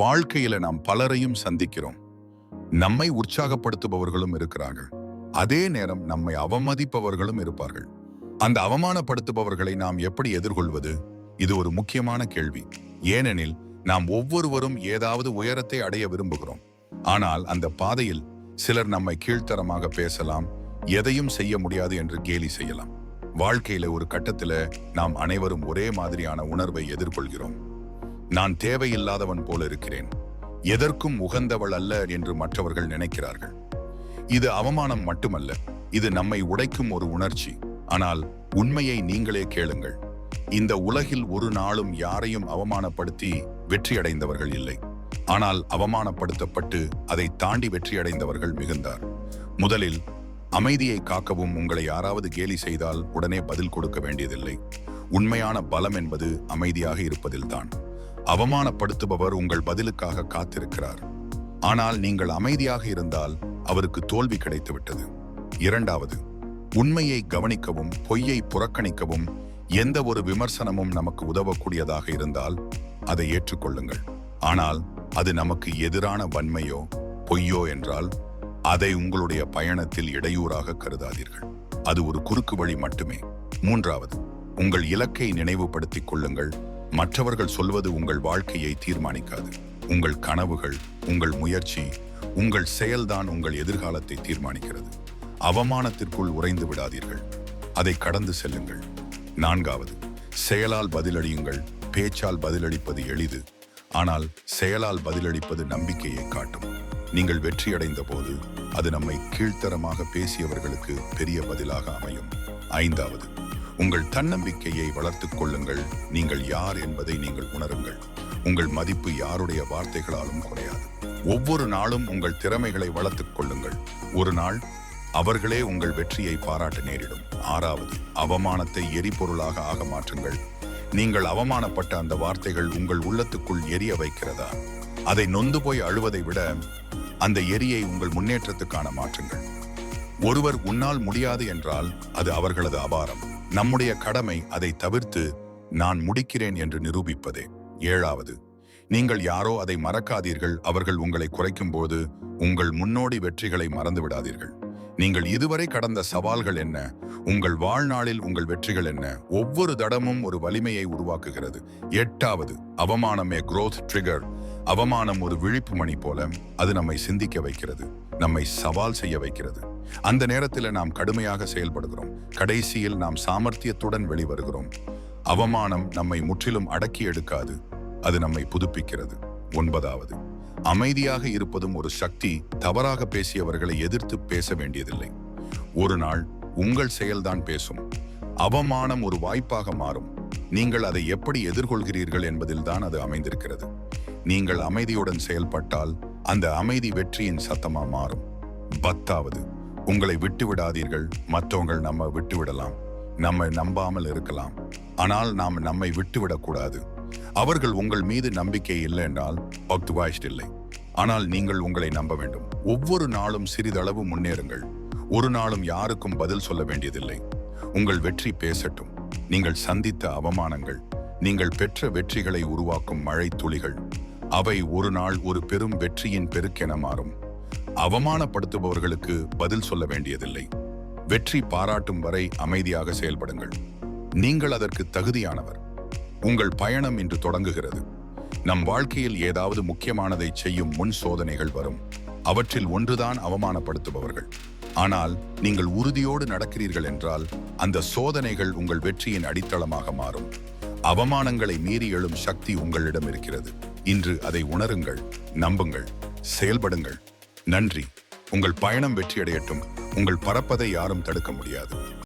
வாழ்க்கையில நாம் பலரையும் சந்திக்கிறோம். நம்மை உற்சாகப்படுத்துபவர்களும் இருக்கிறார்கள். அதே நேரம் நம்மை அவமதிப்பவர்களும் இருப்பார்கள். அந்த அவமானப்படுத்துபவர்களை நாம் எப்படி எதிர்கொள்வது? இது ஒரு முக்கியமான கேள்வி. ஏனெனில் நாம் ஒவ்வொருவரும் ஏதாவது உயரத்தை அடைய விரும்புகிறோம். ஆனால் அந்த பாதையில் சிலர் நம்மை கீழ்த்தரமாக பேசலாம் எதையும் செய்ய முடியாது என்று கேலி செய்யலாம். வாழ்க்கையில ஒரு கட்டத்தில் நாம் அனைவரும் ஒரே மாதிரியான உணர்வை எதிர்கொள்கிறோம். நான் தேவையில்லாதவன் போல இருக்கிறேன். எதற்கும் உகந்தவள் அல்ல என்று மற்றவர்கள் நினைக்கிறார்கள். இது அவமானம் மட்டுமல்ல இது நம்மை உடைக்கும் ஒரு உணர்ச்சி. ஆனால் உண்மையை நீங்களே கேளுங்கள். இந்த உலகில் ஒரு நாளும் யாரையும் அவமானப்படுத்தி வெற்றியடைந்தவர்கள் இல்லை. ஆனால் அவமானப்படுத்தப்பட்டு அதை தாண்டி வெற்றியடைந்தவர்கள் மிகுந்தார். முதலில் அமைதியை காக்கவும் உங்களை யாராவது கேலி செய்தால் உடனே பதில் கொடுக்க வேண்டியதில்லை. உண்மையான பலம் என்பது அமைதியாக இருப்பதில்தான். அவமானப்படுத்துபவர் உங்கள் பதிலுக்காக காத்திருக்கிறார். ஆனால் நீங்கள் அமைதியாக இருந்தால் அவருக்கு தோல்வி கிடைத்துவிட்டது. இரண்டாவது உண்மையை கவனிக்கவும் பொய்யை புறக்கணிக்கவும் எந்த ஒரு விமர்சனமும் நமக்கு உதவக்கூடியதாக இருந்தால் அதை ஏற்றுக்கொள்ளுங்கள். ஆனால் அது நமக்கு எதிரான வன்மையோ பொய்யோ என்றால் அதை உங்களுடைய பயணத்தில் இடையூறாக கருதாதீர்கள். அது ஒரு குறுக்கு வழி மட்டுமே. மூன்றாவது உங்கள் இலக்கை நினைவுபடுத்திக் கொள்ளுங்கள். மற்றவர்கள் சொல்வது உங்கள் வாழ்க்கையை தீர்மானிக்காது. உங்கள் கனவுகள் உங்கள் முயற்சி உங்கள் செயல்தான் உங்கள் எதிர்காலத்தை தீர்மானிக்கிறது. அவமானத்திற்குள் உறைந்து விடாதீர்கள். அதை கடந்து செல்லுங்கள். நான்காவது செயலால் பதிலளியுங்கள். பேச்சால் பதிலளிப்பது எளிது. ஆனால் செயலால் பதிலளிப்பது நம்பிக்கையை காட்டும். நீங்கள் வெற்றியடைந்த போது அது நம்மை கீழ்த்தரமாக பேசியவர்களுக்கு பெரிய பதிலாக அமையும். ஐந்தாவது உங்கள் தன்னம்பிக்கையை வளர்த்துக் கொள்ளுங்கள். நீங்கள் யார் என்பதை நீங்கள் உணருங்கள். உங்கள் மதிப்பு யாருடைய வார்த்தைகளாலும் குறையாது. ஒவ்வொரு நாளும் உங்கள் திறமைகளை வளர்த்துக் கொள்ளுங்கள். ஒரு நாள் அவர்களே உங்கள் வெற்றியை பாராட்ட நேரிடும். ஆறாவது அவமானத்தை எரிபொருளாக ஆக மாற்றுங்கள். நீங்கள் அவமானப்பட்ட அந்த வார்த்தைகள் உங்கள் உள்ளத்துக்குள் எரிய வைக்கிறதா? அதை நொந்து போய் அழுவதை விட அந்த எரியை உங்கள் முன்னேற்றத்துக்கான மாற்றுங்கள். ஒருவர் உன்னால் முடியாது என்றால் அது அவர்களது அபாரம். நம்முடைய கடமை அதை தவிர்த்து நான் முடிக்கிறேன் என்று நிரூபிப்பதே. ஏழாவது நீங்கள் யாரோ அதை மறக்காதீர்கள். அவர்கள் உங்களை குறைக்கும் போது உங்கள் முன்னோடி வெற்றிகளை மறந்து விடாதீர்கள் நீங்கள் இதுவரை கடந்த சவால்கள் என்ன? உங்கள் வாழ்நாளில் உங்கள் வெற்றிகள் என்ன? ஒவ்வொரு தடமும் ஒரு வலிமையை உருவாக்குகிறது. எட்டாவது அவமானமே குரோத் ட்ரிகர் அவமானம் ஒரு விழிப்பு மணி போல அது நம்மை சிந்திக்க வைக்கிறது. நம்மை சவால் செய்ய வைக்கிறது. அந்த நேரத்தில் நாம் கடுமையாக செயல்படுகிறோம். கடைசியில் நாம் சாமர்த்தியத்துடன் வெளிவருகிறோம். அவமானம் நம்மை முற்றிலும் அடக்கி எடுக்காது. அது நம்மை புதுப்பிக்கிறது. ஒன்பதாவது அமைதியாக இருப்பதும் ஒரு சக்தி தவறாக பேசியவர்களை எதிர்த்து பேச வேண்டியதில்லை. ஒரு நாள் உங்கள் செயல்தான் பேசும். அவமானம் ஒரு வாய்ப்பாக மாறும். நீங்கள் அதை எப்படி எதிர்கொள்கிறீர்கள் என்பதில்தான் அது அமைந்திருக்கிறது. நீங்கள் அமைதியுடன் செயல்பட்டால் அந்த அமைதி வெற்றியின் சத்தமா மாறும். பத்தாவது உங்களை விட்டு விடாதீர்கள் மற்றவங்கள் நம்ம விட்டு விடலாம் நம்மை நம்பாமல் இருக்கலாம். ஆனால் நாம் நம்மை விட்டுவிடக்கூடாது. அவர்கள் உங்கள் மீது நம்பிக்கை இல்லை என்றால் ஒத்துவாய்ஸ்ட் இல்லை. ஆனால் நீங்கள் உங்களை நம்ப வேண்டும். ஒவ்வொரு நாளும் சிறிதளவு முன்னேறுங்கள். ஒரு நாளும் யாருக்கும் பதில் சொல்ல வேண்டியதில்லை. உங்கள் வெற்றி பேசட்டும். நீங்கள் சந்தித்த அவமானங்கள் நீங்கள் பெற்ற வெற்றிகளை உருவாக்கும் மழை துளிகள் அவை ஒரு நாள் ஒரு பெரும் வெற்றியின் பெருக்கென மாறும். அவமானப்படுத்துபவர்களுக்கு பதில் சொல்ல வேண்டியதில்லை. வெற்றி பாராட்டும் வரை அமைதியாக செயல்படுங்கள். நீங்கள் அதற்கு தகுதியானவர். உங்கள் பயணம் இன்று தொடங்குகிறது. நம் வாழ்க்கையில் ஏதாவது முக்கியமானதை செய்யும் முன் சோதனைகள் வரும். அவற்றில் ஒன்றுதான் அவமானப்படுத்துபவர்கள். ஆனால் நீங்கள் உறுதியோடு நடக்கிறீர்கள் என்றால் அந்த சோதனைகள் உங்கள் வெற்றியின் அடித்தளமாக மாறும். அவமானங்களை மீறி எழும் சக்தி உங்களிடம் இருக்கிறது. இன்று அதை உணருங்கள் நம்புங்கள் செயல்படுங்கள். நன்றி. உங்கள் பயணம் வெற்றியடையட்டும். உங்கள் பறப்பதை யாரும் தடுக்க முடியாது.